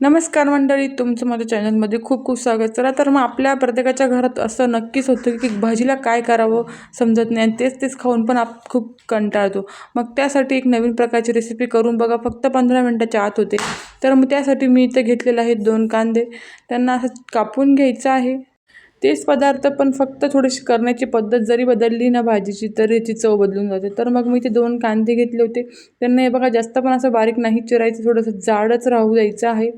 नमस्कार मंडळी तुमचं माझ्या चॅनलमध्ये खूप खूप स्वागत. चला तर मग आपल्या प्रत्येकाच्या घरात असं नक्कीच होतं की भाजीला काय करावं समजत नाही आणि तेच तेच खाऊन पण आप खूप कंटाळतो. मग त्यासाठी एक नवीन प्रकारची रेसिपी करून बघा फक्त पंधरा मिनटाच्या आत होते. तर मग त्यासाठी मी इथे घेतलेलं आहे दोन कांदे. त्यांना असं कापून घ्यायचं आहे. तेच पदार्थ पण फक्त थोडीशी करण्याची पद्धत जरी बदलली ना भाजीची तर याची चव बदलून जाते. तर मग मी ते दोन कांदे घेतले होते. त्यांना हे बघा जास्त पण असं बारीक नाही चिरायचं थोडंसं जाडच राहू द्यायचं आहे.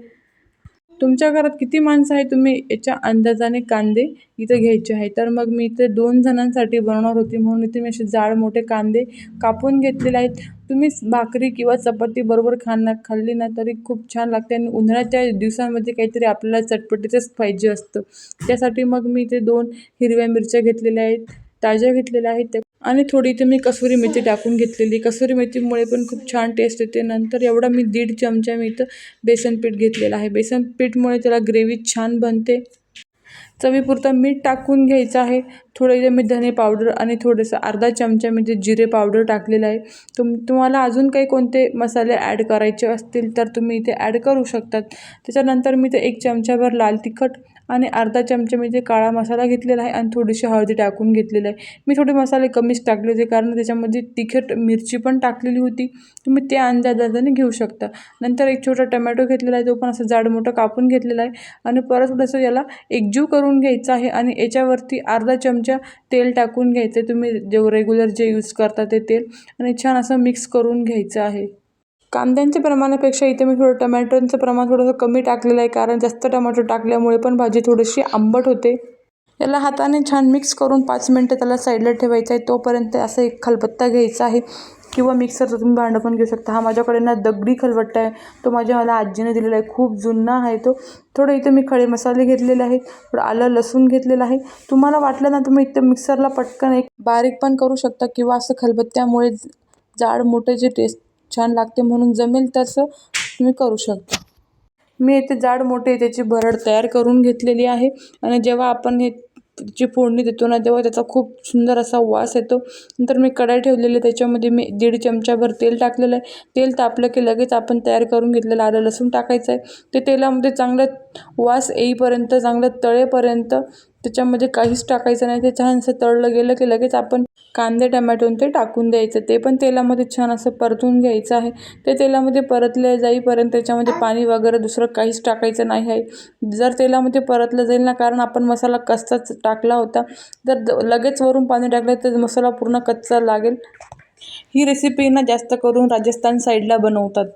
तुमच्या घरात किती माणसं आहे? तुम्ही याच्या अंदाजाने कांदे इथे घ्यायचे आहे. तर मग मी इथे दोन जणांसाठी बनवणार होती म्हणून इथे मी असे जाड मोठे कांदे कापून घेतलेले आहेत. तुम्ही भाकरी किंवा चपाती बरोबर खाणार खाल्ली ना तरी खूप छान लागते आणि उन्हाळ्याच्या दिवसांमध्ये काहीतरी आपल्याला चटपटीचंच पाहिजे असतं. त्यासाठी मग मी इथे दोन हिरव्या मिरच्या घेतलेल्या आहेत ताज्या घेतलेल्या आहेत. त्या आणि थोडी इथे मी कसुरी मेथी टाकून घेतलेली. कसुरी मेथीमुळे पण खूप छान टेस्ट येते. नंतर एवढा मी दीड चमचा मी इथं बेसन पीठ घेतलेलं आहे. बेसन पीठमुळे त्याला ग्रेव्ही छान बनते. चवीपुरतं मीठ टाकून घ्यायचं आहे. थोडं इथे मी धने पावडर आणि थोडंसं अर्धा चमचा म्हणजे जिरे पावडर टाकलेलं आहे. तुम तुम्हाला अजून काही कोणते मसाले ॲड करायचे असतील तर तुम्ही इथे ॲड करू शकतात. त्याच्यानंतर मी ते एक चमचाभर लाल तिखट आणि अर्धा चमचा मी ते काळा मसाला घेतलेला आहे आणि थोडीशी हळदी टाकून घेतलेली आहे. मी थोडे मसाले कमीच टाकले होते कारण त्याच्यामध्ये तिखट मिरची पण टाकलेली होती. तुम्ही त्या अंदाजाने घेऊ शकता. नंतर एक छोटा टमॅटो घेतलेला आहे तो पण असं जाड मोठं कापून घेतलेला आहे. आणि परत थोडंसं याला एकजीव करून घ्यायचं आहे आणि याच्यावरती अर्धा चमचा तेल टाकून घ्यायचं. आहे तुम्ही जे रेग्युलर जे यूज करता ते तेल आणि छान असं मिक्स करून घ्यायचं आहे. कांद्यांच्या प्रमाणापेक्षा इथे मी थोडं टमॅटोचं प्रमाण थोडंसं कमी टाकलेलं आहे कारण जास्त टमॅटो टाकल्यामुळे पण भाजी थोडीशी आंबट होते. याला हाताने छान मिक्स करून पाच मिनटं त्याला साईडला ठेवायचं आहे. तोपर्यंत असं एक खलबत्ता घ्यायचा आहे. किंवा मिक्सरचं तुम्ही भांडं पण घेऊ शकता. हा माझ्याकडे ना दगडी खलबट्टा आहे. तो माझ्या मला आजीने दिलेला आहे. खूप जुना आहे तो. थोडं इथं मी खडे मसाले घेतलेले आहेत. थोडं आलं लसूण घेतलेलं आहे. तुम्हाला वाटलं ना तुम्ही इथं मिक्सरला पटकन एक बारीक पण करू शकता किंवा असं खलबत्त्यामुळे जाड मोठे जे टेस्ट छान लागते म्हणून जमेल तसं तुम्ही करू शकता. मी इथे जाड मोठे त्याची भरड तयार करून घेतलेली आहे. आणि जेव्हा आपण हे जी फोडणी देतो ना तेव्हा त्याचा खूप सुंदर असा वास येतो. नंतर मी कढाई ठेवलेली त्याच्यामध्ये मी दीड चमचाभर तेल टाकलेलं आहे. तेल तापलं की लगेच आपण तयार करून घेतलेलं आलं लसूण टाकायचं आहे. ते तेलामध्ये चांगलं वास येईपर्यंत चांगलं तळेपर्यंत त्याच्यामध्ये काहीच टाकायचं नाही. ते छान असं तळलं गेलं की लगेच आपण कांदे टमॅटोन ते टाकून द्यायचं. ते पण तेलामध्ये छान असं परतून घ्यायचं आहे. ते तेलामध्ये परतले जाईपर्यंत त्याच्यामध्ये पाणी वगैरे दुसरं काहीच टाकायचं नाही आहे. जर तेलामध्ये परतलं जाईल ना कारण आपण मसाला कच्चाच टाकला होता जर लगेच वरून पाणी टाकलं तर मसाला पूर्ण कच्चा लागेल. ही रेसिपी ना जास्त करून राजस्थान साईडला बनवतात.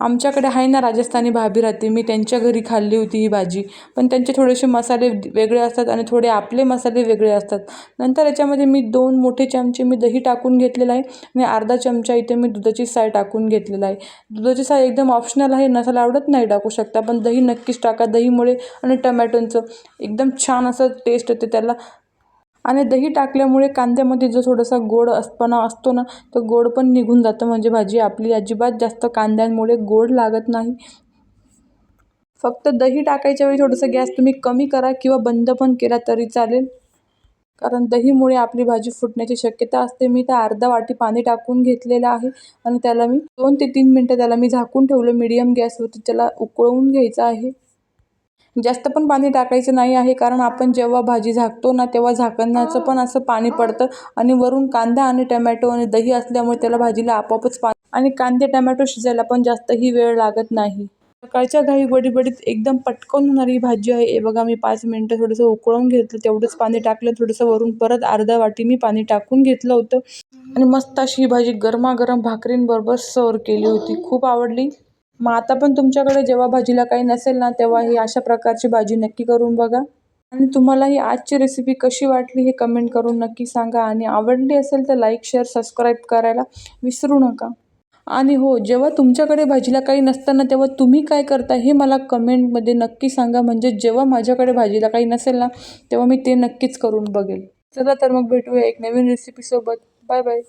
आमच्याकडे आहे ना राजस्थानी भाभी राहते मी त्यांच्या घरी खाल्ली होती ही भाजी. पण त्यांचे थोडेसे मसाले वेगळे असतात आणि थोडे आपले मसाले वेगळे असतात. नंतर याच्यामध्ये मी दोन मोठे चमचे मी दही टाकून घेतलेलं आहे आणि अर्धा चमचा इथे मी दुधाची साय टाकून घेतलेला आहे. दुधाची साय एकदम ऑप्शनल आहे नसाला आवडत नाही टाकू शकता पण दही नक्कीच टाका दहीमुळे आणि टमॅटोंचं. एकदम छान असं टेस्ट येते त्याला. आणि दही टाकल्यामुळे कांद्यामध्ये जो थोडासा गोड असपणा असतो ना तो गोड पण निघून जातं. म्हणजे भाजी आपली अजिबात जास्त कांद्यांमुळे गोड लागत नाही. फक्त दही टाकायच्या वेळी थोडंसं गॅस तुम्ही कमी करा किंवा बंद पण केला तरी चालेल. कारण दहीमुळे आपली भाजी फुटण्याची शक्यता असते. मी तर अर्धा वाटी पाणी टाकून घेतलेलं आहे आणि त्याला मी दोन ते तीन मिनटं त्याला मी झाकून ठेवलं. मीडियम गॅसवरती त्याला उकळवून घ्यायचं आहे. जास्त पण पाणी टाकायचं नाही आहे कारण आपण जेव्हा भाजी झाकतो ना तेव्हा झाकणाचं पण असं पाणी पडतं आणि वरून कांदा आणि टमॅटो आणि दही असल्यामुळे त्याला भाजीला आपोआपच पाणी आणि कांदे टमॅटो शिजायला पण जास्तही वेळ लागत नाही. सकाळच्या घाई बडीबडीत एकदम पटकन होणारी भाजी आहे. हे बघा मी पाच मिनटं थोडंसं उकळून घेतलं तेवढंच पाणी टाकलं थोडंसं वरून परत अर्धा वाटी मी पाणी टाकून घेतलं होतं. आणि मस्त अशी ही भाजी गरमागरम भाकरींबरोबर सर्व केली होती. खूप आवडली. मग आता पण तुमच्याकडे जेव्हा भाजीला काही नसेल ना तेव्हा ही अशा प्रकारची भाजी नक्की करून बघा. आणि तुम्हाला ही आजची रेसिपी कशी वाटली हे कमेंट करून नक्की सांगा. आणि आवडली असेल तर लाईक शेअर सबस्क्राईब करायला विसरू नका. आणि हो जेव्हा तुमच्याकडे भाजीला काही नसताना तेव्हा तुम्ही काय करता हे मला कमेंटमध्ये नक्की सांगा. म्हणजे जेव्हा माझ्याकडे भाजीला काही नसेल ना तेव्हा मी ते नक्कीच करून बघेल. चला तर मग भेटूया एक नवीन रेसिपीसोबत बाय बाय